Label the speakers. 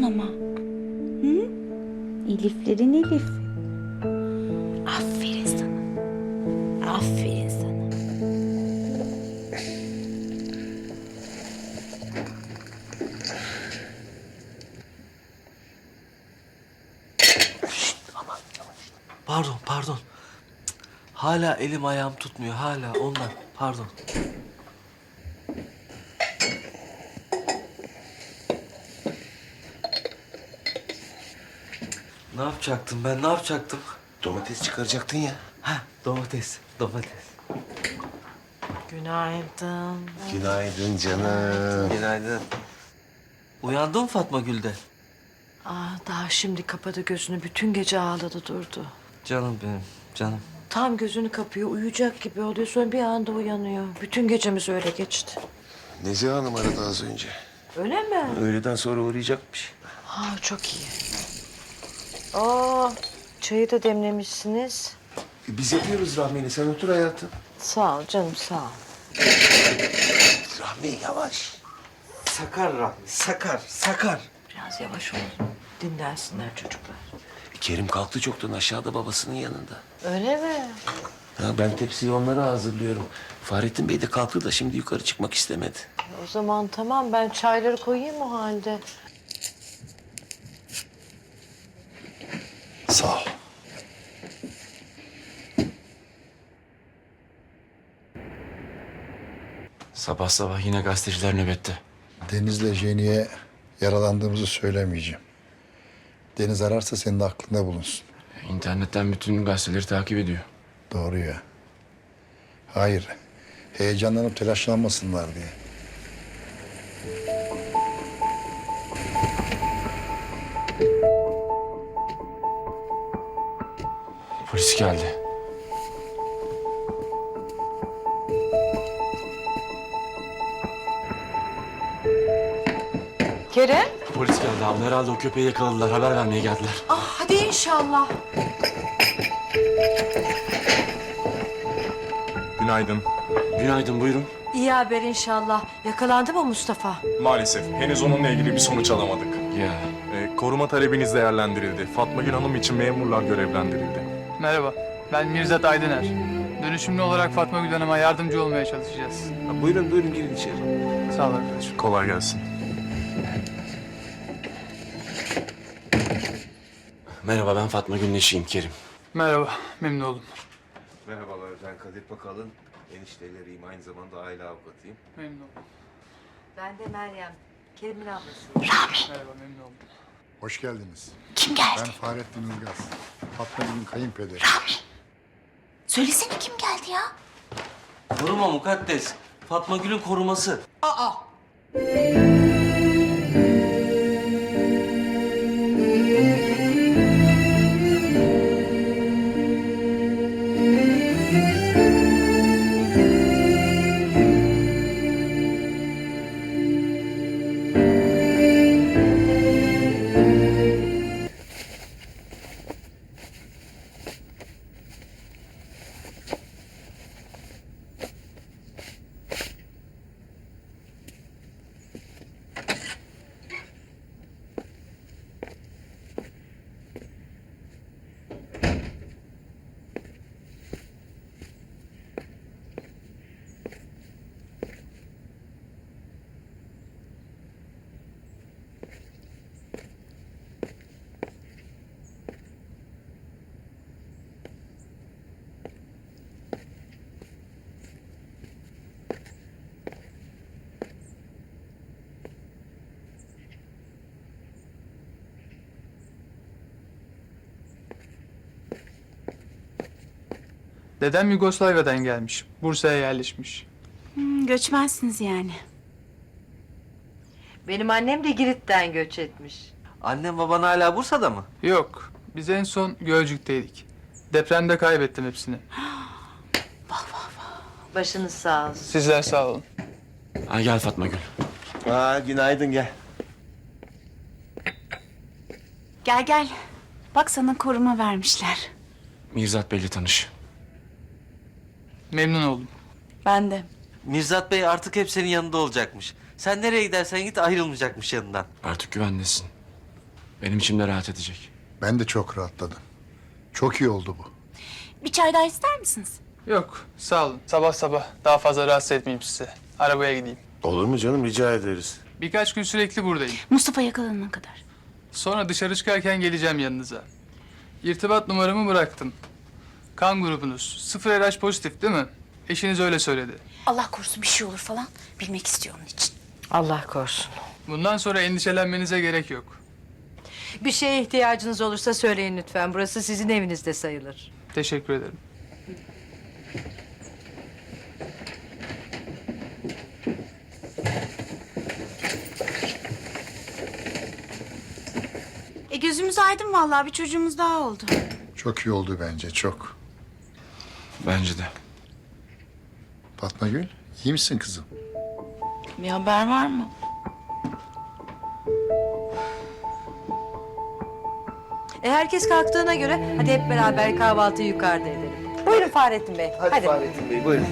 Speaker 1: acıkıyorsun ama. Hı? Eliflerin Elif. Aferin sana. Aferin sana.
Speaker 2: Pardon, pardon. Hala elim ayağım tutmuyor, hala ondan. Pardon. Ne yapacaktım ben, ne yapacaktım?
Speaker 3: Domates çıkaracaktın ya.
Speaker 2: Ha, domates, domates.
Speaker 4: Günaydın.
Speaker 3: Günaydın canım.
Speaker 2: Günaydın. Uyandın mı Fatma Gül'de?
Speaker 4: Aa, Ah, daha şimdi kapadı gözünü. Bütün gece ağladı durdu.
Speaker 2: Canım benim, canım.
Speaker 4: Tam gözünü kapıyor, uyuyacak gibi oluyor. Sonra bir anda uyanıyor. Bütün gecemiz öyle geçti.
Speaker 3: Nezihe Hanım aradı az önce.
Speaker 4: Öyle mi?
Speaker 3: Öğleden sonra uğrayacakmış.
Speaker 4: Ha, çok iyi. Aa, çayı da demlemişsiniz.
Speaker 3: E, Biz yapıyoruz Rahmi'yle. Sen otur hayatım.
Speaker 4: Sağ ol canım, sağ ol.
Speaker 3: Rahmi yavaş.
Speaker 2: Sakar Rahmi, sakar, sakar.
Speaker 4: Biraz yavaş olun. Dinlensinler çocuklar.
Speaker 3: E, Kerim kalktı çoktan aşağıda babasının yanında.
Speaker 4: Öyle mi?
Speaker 3: Ha, ben tepsiyi onlara hazırlıyorum. Fahrettin Bey de kalktı da şimdi yukarı çıkmak istemedi.
Speaker 4: O zaman tamam, ben çayları koyayım o halde.
Speaker 3: Sağ ol.
Speaker 5: Sabah sabah yine gazeteciler nöbette.
Speaker 6: Deniz'le Jenny'e yaralandığımızı söylemeyeceğim. Deniz ararsa senin de aklında bulunsun.
Speaker 5: İnternetten bütün gazeteleri takip ediyor.
Speaker 6: Doğru ya. Hayır. Heyecanlanıp telaşlanmasınlar diye.
Speaker 5: Polis geldi.
Speaker 4: Kerem?
Speaker 5: Polis geldi abla. Herhalde o köpeği yakaladılar. Haber vermeye geldiler.
Speaker 4: Ah, hadi inşallah.
Speaker 7: Günaydın.
Speaker 5: Günaydın buyurun.
Speaker 4: İyi haber inşallah. Yakalandı mı Mustafa?
Speaker 7: Maalesef henüz onunla ilgili bir sonuç alamadık.
Speaker 5: Ya
Speaker 7: Ee, koruma talebiniz değerlendirildi. Fatma Gül Hanım için memurlar görevlendirildi.
Speaker 8: Merhaba, ben Mirzat Aydıner. Dönüşümlü olarak Fatma Gül Hanım'a yardımcı olmaya çalışacağız.
Speaker 3: Ha, buyurun buyurun girin içeri.
Speaker 8: Sağ ol arkadaşım.
Speaker 7: Kolay gelsin.
Speaker 5: Merhaba ben Fatma Gül'ün eşiyim Kerim.
Speaker 8: Merhaba, memnun oldum.
Speaker 3: Merhabalar ben Kadir Bakalın. Enişteleriyim aynı zamanda aile avukatıyım.
Speaker 8: Memnun oldum.
Speaker 4: Ben de Meryem. Kerim'in ablası.
Speaker 8: Merhaba, memnun oldum.
Speaker 6: Hoş geldiniz.
Speaker 1: Kim geldi?
Speaker 6: Ben Fahrettin Ilgaz. Fatma Gül'ün kayınpederi.
Speaker 1: Söylesene kim geldi ya?
Speaker 2: Koruma mukaddes. Fatma Gül'ün koruması.
Speaker 8: Dedem Yugoslavya'dan gelmiş. Bursa'ya yerleşmiş.
Speaker 1: Hmm, göçmensiniz yani.
Speaker 4: Benim annem de Girit'ten göç etmiş.
Speaker 2: Annem baban hala Bursa'da mı?
Speaker 8: Yok, biz en son Gölcük'teydik. Depremde kaybettim hepsini.
Speaker 4: Başınız sağ olsun.
Speaker 8: Sizler sağ olun.
Speaker 5: Ha, gel Fatma Gül.
Speaker 3: Aa, günaydın gel.
Speaker 1: Gel gel. Bak sana koruma vermişler.
Speaker 5: Mirzat Bey'le tanış.
Speaker 8: Memnun oldum.
Speaker 1: Ben de.
Speaker 2: Mirzat Bey artık hep senin yanında olacakmış. Sen nereye gidersen git ayrılmayacakmış yanından.
Speaker 5: Artık güvendesin. Benim içim de rahat edecek.
Speaker 6: Ben de çok rahatladım. Çok iyi oldu bu.
Speaker 1: Bir çay daha ister misiniz?
Speaker 8: Yok sağ olun. Sabah sabah daha fazla rahatsız etmeyeyim size. Arabaya gideyim.
Speaker 3: Olur mu canım rica ederiz.
Speaker 8: Birkaç gün sürekli buradayım.
Speaker 1: Mustafa yakalanana kadar.
Speaker 8: Sonra dışarı çıkarken geleceğim yanınıza. İrtibat numaramı bıraktım. Kan grubunuz sıfır RH pozitif değil mi? Eşiniz öyle söyledi.
Speaker 1: Allah korusun bir şey olur falan. Bilmek istiyor onun için.
Speaker 4: Allah korusun.
Speaker 8: Bundan sonra endişelenmenize gerek yok.
Speaker 4: Bir şeye ihtiyacınız olursa söyleyin lütfen. Burası sizin evinizde sayılır.
Speaker 8: Teşekkür ederim.
Speaker 1: E gözümüz aydın vallahi bir çocuğumuz daha oldu.
Speaker 6: Çok iyi oldu bence çok.
Speaker 5: Bence de.
Speaker 6: Fatma Gül iyi misin kızım?
Speaker 1: Bir haber var mı?
Speaker 4: E herkes kalktığına göre hadi hep beraber kahvaltıyı yukarıda edelim. Buyurun Fahrettin Bey. Hadi.
Speaker 3: Fahrettin Bey buyurun.